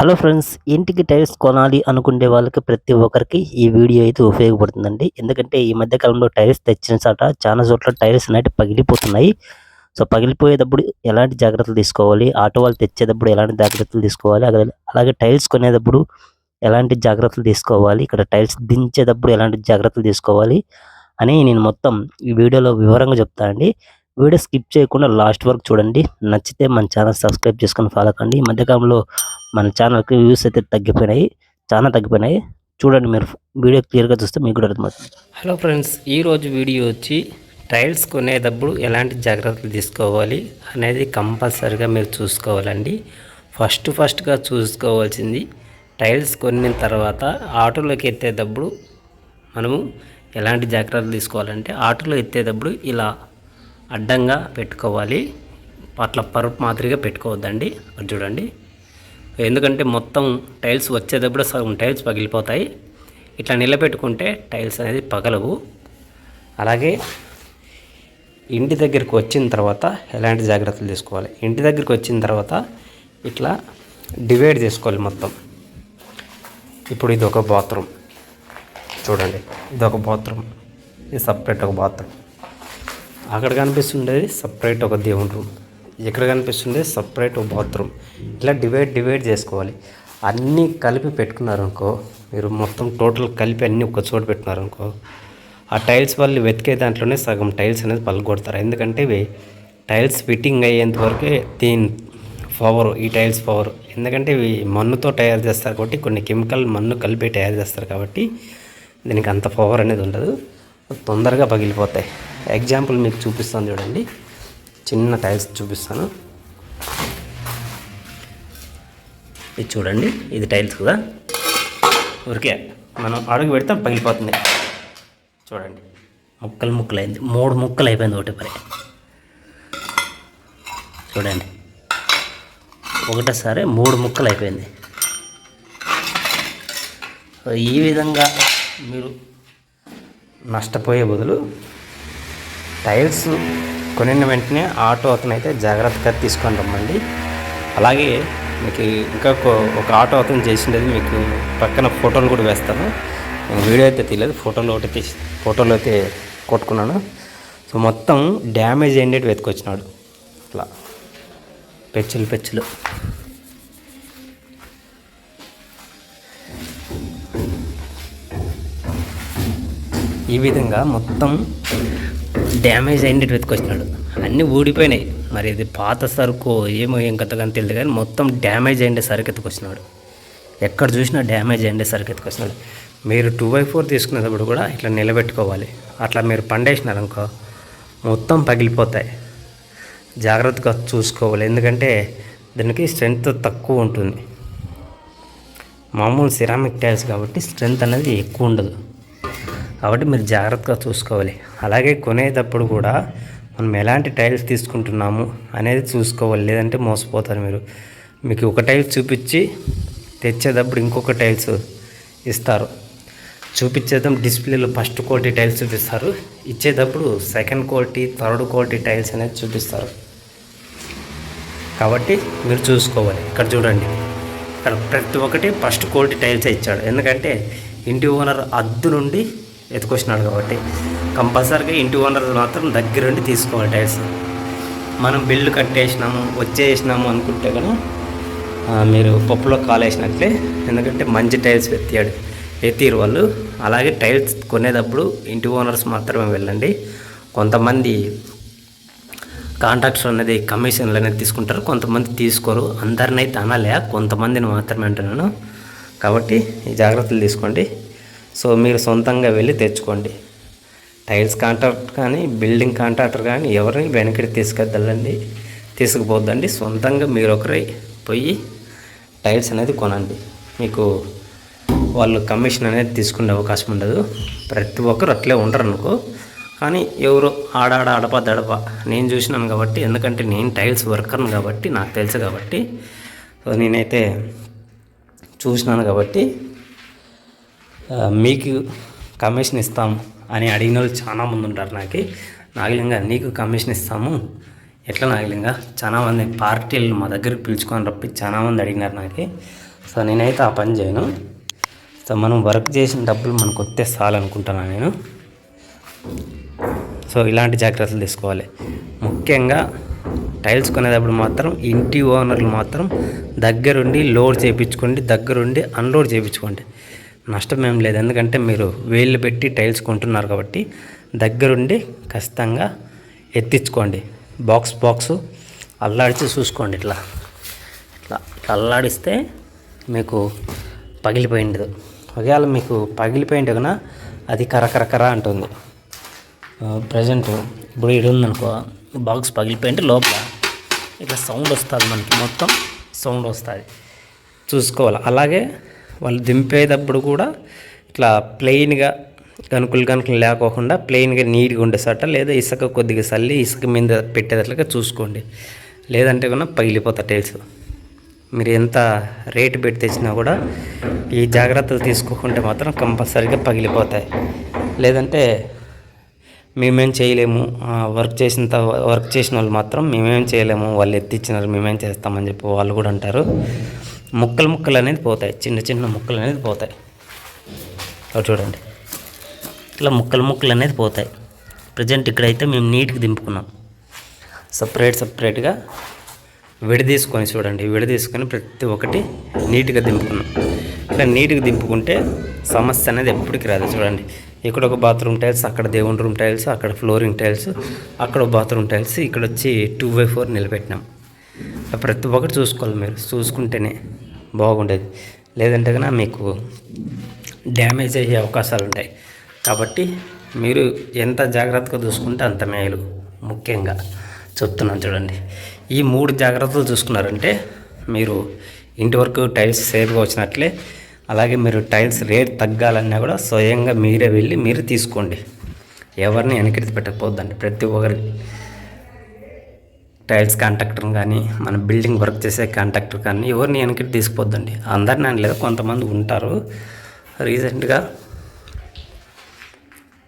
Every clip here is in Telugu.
హలో ఫ్రెండ్స్ ఇంటికి టైల్స్ కొనాలి అనుకునే వాళ్ళకి ప్రతి ఒక్కరికి ఈ వీడియో అయితే ఉపయోగపడుతుందండి. ఎందుకంటే ఈ మధ్య కాలంలో టైల్స్ తెచ్చిన చాట చాలా చోట్ల టైల్స్ అనేవి పగిలిపోతున్నాయి. సో పగిలిపోయేటప్పుడు ఎలాంటి జాగ్రత్తలు తీసుకోవాలి? ఆటో వాళ్ళు తెచ్చేటప్పుడు ఎలాంటి జాగ్రత్తలు తీసుకోవాలి? అలాగే- అలాగే టైల్స్ కొనేటప్పుడు ఎలాంటి జాగ్రత్తలు తీసుకోవాలి? ఇక్కడ టైల్స్ దించేటప్పుడు ఎలాంటి జాగ్రత్తలు తీసుకోవాలి? అని నేను మొత్తం ఈ వీడియోలో వివరంగా చెప్తానండి. వీడియో స్కిప్ చేయకుండా లాస్ట్ వరకు చూడండి. నచ్చితే మన ఛానల్ సబ్స్క్రైబ్ చేసుకొని ఫాలో కండి. ఈ మధ్యకాలంలో మన ఛానల్కి వ్యూస్ అయితే తగ్గిపోయినాయి. చాలా తగ్గిపోయినాయి. చూడండి మీరు వీడియో క్లియర్గా చూస్తే మీకు కూడా అర్థమవుతుంది. హలో ఫ్రెండ్స్ ఈరోజు వీడియో వచ్చి టైల్స్ కొనేటప్పుడు ఎలాంటి జాగ్రత్తలు తీసుకోవాలి అనేది కంపల్సరీగా మీరు చూసుకోవాలండి. ఫస్ట్ ఫస్ట్గా చూసుకోవాల్సింది టైల్స్ కొన్న తర్వాత ఆటోలోకి ఎత్తేటప్పుడు మనము ఎలాంటి జాగ్రత్తలు తీసుకోవాలంటే ఆటోలో ఎత్తేటప్పుడు ఇలా అడ్డంగా పెట్టుకోవాలి. అట్లా పరుపు మాదిరిగా పెట్టుకోవద్దండి. అది చూడండి. ఎందుకంటే మొత్తం టైల్స్ వచ్చేటప్పుడు సగం టైల్స్ పగిలిపోతాయి. ఇట్లా నిలబెట్టుకుంటే టైల్స్ అనేది పగలవు. అలాగే ఇంటి దగ్గరికి వచ్చిన తర్వాత ఎలాంటి జాగ్రత్తలు తీసుకోవాలి? ఇంటి దగ్గరికి వచ్చిన తర్వాత ఇట్లా డివైడ్ చేసుకోవాలి మొత్తం. ఇప్పుడు ఇది ఒక బాత్రూమ్. చూడండి. ఇది ఒక బాత్రూమ్. ఇది సపరేట్ ఒక బాత్రూమ్. అక్కడ కనిపిస్తుండేది సపరేట్ ఒక దేవుని రూమ్ ఇక్కడ కనిపిస్తుండేది సపరేట్ ఒక బాత్రూమ్ ఇలా డివైడ్ డివైడ్ చేసుకోవాలి. అన్నీ కలిపి పెట్టుకున్నారనుకో మీరు మొత్తం టోటల్ కలిపి అన్నీ ఒక చోట పెట్టుకున్నారనుకో ఆ టైల్స్ వాళ్ళు వెతికే దాంట్లోనే సగం టైల్స్ అనేది పలగొడతారు ఎందుకంటే ఇవి టైల్స్ ఫిట్టింగ్ అయ్యేంత వరకే దీని పవర్ ఈ టైల్స్ పవర్ ఎందుకంటే ఇవి మన్నుతో తయారు చేస్తారు కాబట్టి కొన్ని కెమికల్ మన్ను కలిపి తయారు చేస్తారు కాబట్టి దీనికి అంత పవర్ అనేది ఉండదు. తొందరగా పగిలిపోతాయి. ఎగ్జాంపుల్ మీకు చూపిస్తాను చూడండి. చిన్న టైల్స్ చూపిస్తాను. ఇది చూడండి ఇది టైల్స్ కదా? ఊరికే మనం అడుగు పెడితే పగిలిపోతుంది. చూడండి. ముక్కలు ముక్కలు అయింది మూడు ముక్కలు అయిపోయింది ఒకటి పరి చూడండి. ఒకటేసారి మూడు ముక్కలు అయిపోయింది. ఈ విధంగా మీరు నష్టపోయే బదులు టైల్స్ కొనిన వెంటనే ఆటో అతను అయితే జాగ్రత్తగా తీసుకొని రమ్మండి. అలాగే మీకు ఇంకా ఒక- ఒక ఆటో అతను చేసిండేది మీకు పక్కన ఫోటోలు కూడా వేస్తాను. నేను వీడియో అయితే తీయలేదు ఫోటోలు ఒకటి తీసి ఫోటోలు అయితే కొట్టుకున్నాను. సో మొత్తం డ్యామేజ్ అయ్యేటి వెతుకొచ్చినాడు. అట్లా. పెచ్చులు పెచ్చులు. ఈ విధంగా మొత్తం డ్యామేజ్ అయినట్టు వెతుకొచ్చినాడు అన్నీ ఊడిపోయినాయి. మరి ఇది పాత సరుకు ఏమో ఏం కథ తెలియదు కానీ మొత్తం డ్యామేజ్ అయ్యే సరుకు ఎత్తుకొచ్చినాడు ఎక్కడ చూసినా డ్యామేజ్ అయ్యే సరుకు ఎత్తుకొచ్చినాడు మీరు టూ బై ఫోర్ తీసుకునేటప్పుడు కూడా ఇట్లా నిలబెట్టుకోవాలి. అట్లా మీరు పండేసినారనుకో మొత్తం పగిలిపోతాయి. జాగ్రత్తగా చూసుకోవాలి. ఎందుకంటే దీనికి స్ట్రెంగ్త్ తక్కువ ఉంటుంది. మామూలు సిరామిక్ టైల్స్ కాబట్టి స్ట్రెంగ్త్ అనేది ఎక్కువ ఉండదు. కాబట్టి మీరు జాగ్రత్తగా చూసుకోవాలి. అలాగే కొనేటప్పుడు కూడా మనం ఎలాంటి టైల్స్ తీసుకుంటున్నాము అనేది చూసుకోవాలి. లేదంటే మోసపోతారు మీరు. మీకు ఒక టైల్స్ చూపించి తెచ్చేటప్పుడు ఇంకొక టైల్స్ ఇస్తారు. చూపించేదాం డిస్ప్లేలో ఫస్ట్ క్వాలిటీ టైల్స్ చూపిస్తారు. ఇచ్చేటప్పుడు second quality third quality tiles అనేది చూపిస్తారు. కాబట్టి మీరు చూసుకోవాలి. ఇక్కడ చూడండి. ఇక్కడ ప్రతి ఒక్కటి ఫస్ట్ క్వాలిటీ టైల్సే ఇచ్చాడు. ఎందుకంటే ఇంటి ఓనర్ అద్దు నుండి ఎత్తుకొచ్చినాడు కాబట్టి. కంపల్సరీగా ఇంటి ఓనర్ మాత్రం దగ్గరుండి తీసుకోవాలి టైల్స్. మనం బిల్లు కట్టేసినాము వచ్చేసినాము అనుకుంటే కూడా మీరు పప్పులో కాలేసినట్లే ఎందుకంటే మంచి టైల్స్ ఎత్తాడు ఎత్తిరు వాళ్ళు. అలాగే టైల్స్ కొనేటప్పుడు ఇంటి ఓనర్స్ మాత్రమే వెళ్ళండి. కొంతమంది కాంట్రాక్ట్స్ అనేది కమిషన్లు అనేది తీసుకుంటారు. కొంతమంది తీసుకోరు. అందరిని అయితే అనలే. కొంతమందిని మాత్రమే అంటున్నాను. కాబట్టి ఈ జాగ్రత్తలు తీసుకోండి. సో మీరు సొంతంగా వెళ్ళి తెచ్చుకోండి. టైల్స్ కాంట్రాక్ట్ కానీ బిల్డింగ్ కాంట్రాక్టర్ కానీ ఎవరిని వెనకటి తీసుకెళ్ళండి తీసుకుపోద్దండి. సొంతంగా మీరు ఒకరే పోయి టైల్స్ అనేది కొనండి. మీకు వాళ్ళు కమిషన్ అనేది తీసుకునే అవకాశం ఉండదు. ప్రతి ఒక్కరు అట్లే ఉండరు అనుకో. కానీ ఎవరు ఆడాడ అడప దడప నేను చూసినాను కాబట్టి ఎందుకంటే నేను టైల్స్ వర్కర్ను కాబట్టి నాకు తెలుసు కాబట్టి. సో నేనైతే చూసినాను కాబట్టి మీకు కమిషన్ ఇస్తాం అని అడిగిన వాళ్ళు చాలా మంది ఉంటారు నాకు. నాగిలింగా నీకు కమిషన్ ఇస్తాము. ఎట్లా నాగిలింగా? చాలా మంది పార్టీలు మా దగ్గరికి పిలుచుకొని రప్పి చాలా మంది అడిగినారు నాకు. సో నేనైతే ఆ పని చేయను. సో మనం వర్క్ చేసిన డబ్బులు మనకు వస్తే చాలనుకుంటున్నాను నేను. సో ఇలాంటి జాగ్రత్తలు తీసుకోవాలి. ముఖ్యంగా టైల్స్ కొనేటప్పుడు మాత్రం ఇంటి ఓనర్లు మాత్రం దగ్గరుండి లోడ్ చేయించుకోండి దగ్గరుండి అన్లోడ్ చేయించుకోండి నష్టం ఏం లేదు. ఎందుకంటే మీరు వేళ్ళు పెట్టి టైల్స్ కొంటున్నారు కాబట్టి దగ్గరుండి ఖచ్చితంగా ఎత్తించుకోండి. బాక్స్ బాక్స్ అల్లాడిచి చూసుకోండి ఇట్లా. ఇట్లా ఇట్లా అల్లాడిస్తే మీకు పగిలిపోయిండదు. ఒకవేళ మీకు పగిలిపోయింది కన్నా అది కరకరకర అంటుంది. ప్రజెంట్ ఇప్పుడు ఇది ఉందనుకో బాక్స్ పగిలిపోయింటే లోపల ఇట్లా సౌండ్ వస్తుంది మనకి. మొత్తం సౌండ్ వస్తుంది. చూసుకోవాలి. అలాగే వాళ్ళు దింపేటప్పుడు కూడా ఇట్లా ప్లెయిన్గా కనుకులు గనుకులు లేకోకుండా ప్లెయిన్గా నీట్గా ఉండేసట లేదా ఇసుక కొద్దిగా చల్లి ఇసుక మీద పెట్టేటట్లుగా చూసుకోండి. లేదంటే కూడా పగిలిపోతా టైల్స్ మీరు ఎంత రేటు పెట్టి తెచ్చినా కూడా ఈ జాగ్రత్తలు తీసుకోకుంటే మాత్రం కంపల్సరీగా పగిలిపోతాయి. లేదంటే మేమేం చేయలేము. వర్క్ చేసిన వర్క్ చేసిన వాళ్ళు మాత్రం మేమేం చేయలేము. వాళ్ళు ఎత్తిచ్చినారు మేమేం చేస్తామని చెప్పి వాళ్ళు కూడా అంటారు. ముక్కలు ముక్కలు అనేది పోతాయి. చిన్న చిన్న ముక్కలు అనేది పోతాయి. అవి చూడండి. ఇట్లా ముక్కలు ముక్కలు అనేది పోతాయి. ప్రజెంట్ ఇక్కడైతే మేము నీట్గా దింపుకున్నాం. సపరేట్ సపరేట్గా విడదీసుకొని చూడండి. విడదీసుకొని ప్రతి ఒక్కటి నీట్గా దింపుకున్నాం. ఇట్లా నీట్గా దింపుకుంటే సమస్య అనేది ఎప్పటికి రాదు. చూడండి. ఇక్కడ ఒక బాత్రూమ్ టైల్స్ అక్కడ దేవుని రూమ్ టైల్స్ అక్కడ ఫ్లోరింగ్ టైల్స్ అక్కడ బాత్రూమ్ టైల్స్ ఇక్కడ వచ్చి టూ బై ఫోర్ నిలబెట్టినాం. ప్రతి ఒక్కటి చూసుకోవాలి మీరు. చూసుకుంటేనే బాగుండేది. లేదంటే కన్నా మీకు డ్యామేజ్ అయ్యే అవకాశాలు ఉంటాయి. కాబట్టి మీరు ఎంత జాగ్రత్తగా చూసుకుంటే అంత మేలు. ముఖ్యంగా చెప్తున్నాను చూడండి. ఈ మూడు జాగ్రత్తలు చూసుకున్నారంటే మీరు ఇంటి వరకు టైల్స్ సేఫ్గా వచ్చినట్లే అలాగే మీరు టైల్స్ రేట్ తగ్గాలన్నా కూడా స్వయంగా మీరే వెళ్ళి మీరు తీసుకోండి. ఎవరిని వెనకెత్తి పెట్టకపోద్దండి ప్రతి ఒక్కరికి టైల్స్ కాంట్రాక్టర్ కానీ మన బిల్డింగ్ వర్క్ చేసే కాంట్రాక్టర్ కానీ ఎవరిని వెనక్కి తీసుకుపోద్దండి. అందరిని అనలేదు కొంతమంది ఉంటారు. రీసెంట్గా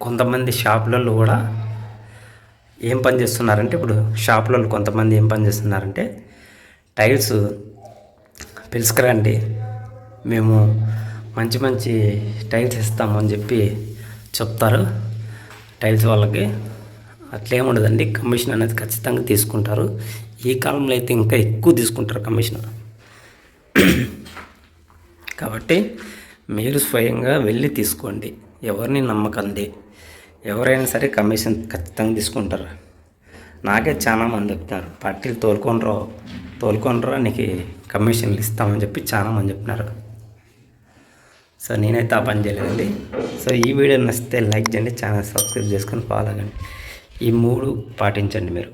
కొంతమంది షాపులలో కూడా ఏం పని చేస్తున్నారంటే ఇప్పుడు షాపులలో కొంతమంది ఏం పని చేస్తున్నారంటే టైల్స్ పిలుచుకురండి మేము మంచి మంచి టైల్స్ ఇస్తాము అని చెప్పి చెప్తారు. టైల్స్ వాళ్ళకి అట్లేముండదండి కమిషన్ అనేది ఖచ్చితంగా తీసుకుంటారు. ఈ కాలంలో అయితే ఇంకా ఎక్కువ తీసుకుంటారు కమిషన్ కాబట్టి మీరు స్వయంగా వెళ్ళి తీసుకోండి. ఎవరిని నమ్మకండి. ఎవరైనా సరే కమిషన్ ఖచ్చితంగా తీసుకుంటారు. నాకే చాలా మంది చెప్తున్నారు పార్టీలు తోలుకొనరో తోలుకొనరో నీకు కమిషన్లు ఇస్తామని చెప్పి చాలా మంది చెప్తున్నారు. సో నేనైతే ఆ పని చేయలేదండి. సో ఈ వీడియో నచ్చితే లైక్ చేయండి ఛానల్ సబ్స్క్రైబ్ చేసుకొని ఫాలో అవ్వండి. ఈ మూడు పాటించండి మీరు.